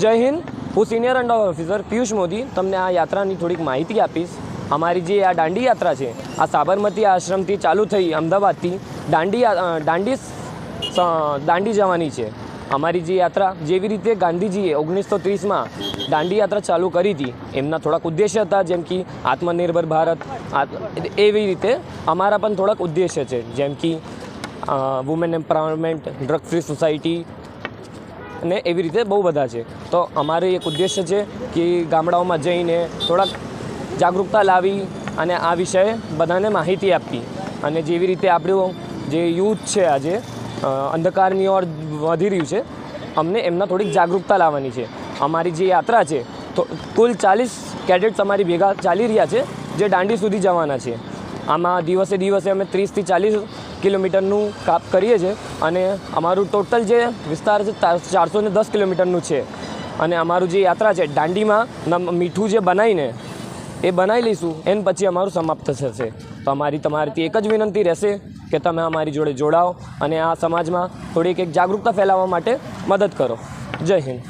જય હિન્દ. હું senior under officer Piyush Modi. તમને આ યાત્રાની થોડીક માહિતી આપીશ. અમારી જે આ દાંડી યાત્રા છે, આ સાબરમતી આશ્રમથી ચાલુ થઈ અમદાવાદથી દાંડી દાંડી દાંડી જવાની છે. અમારી જે યાત્રા, જેવી રીતે ગાંધીજીએ ઓગણીસો ત્રીસમાં દાંડી યાત્રા ચાલુ કરી હતી, એમના થોડાક ઉદ્દેશ્ય હતા, જેમ કે આત્મનિર્ભર ભારત એવી રીતે અમારા પણ થોડાક ઉદ્દેશ્ય છે. જેમ કે women empowerment drug free society અને એવી રીતે બહુ બધા છે. તો અમારે એક ઉદ્દેશ્ય છે કે ગામડાઓમાં જઈને થોડાક જાગૃતતા લાવી અને આ વિષયે બધાને માહિતી આપવી. અને જેવી રીતે આપણું જે યુથ છે આજે અંધકારની ઓર વધી રહ્યું છે, અમને એમના થોડીક જાગૃતતા લાવવાની છે. અમારી જે યાત્રા છે, તો કુલ ચાલીસ કેડેટ્સ અમારી ભેગા ચાલી રહ્યા છે, જે દાંડી સુધી જવાના છે. આમાં દિવસે દિવસે અમે ત્રીસથી ચાલીસ કિલોમીટરનું કાપ કરીએ છીએ અને અમારું ટોટલ જે વિસ્તાર છે ચારસો ને દસ કિલોમીટરનું છે. અને અમારું જે યાત્રા છે, દાંડીમાં મીઠું જે બનાવીને એ બનાવી લઈશું, એન પછી અમારું સમાપ્ત થશે. તો અમારી તમારીથી એક જ વિનંતી રહેશે કે તમે અમારી જોડે જોડાઓ અને આ સમાજમાં થોડીક એક જાગૃતતા ફેલાવવા માટે મદદ કરો. જય હિન્દ.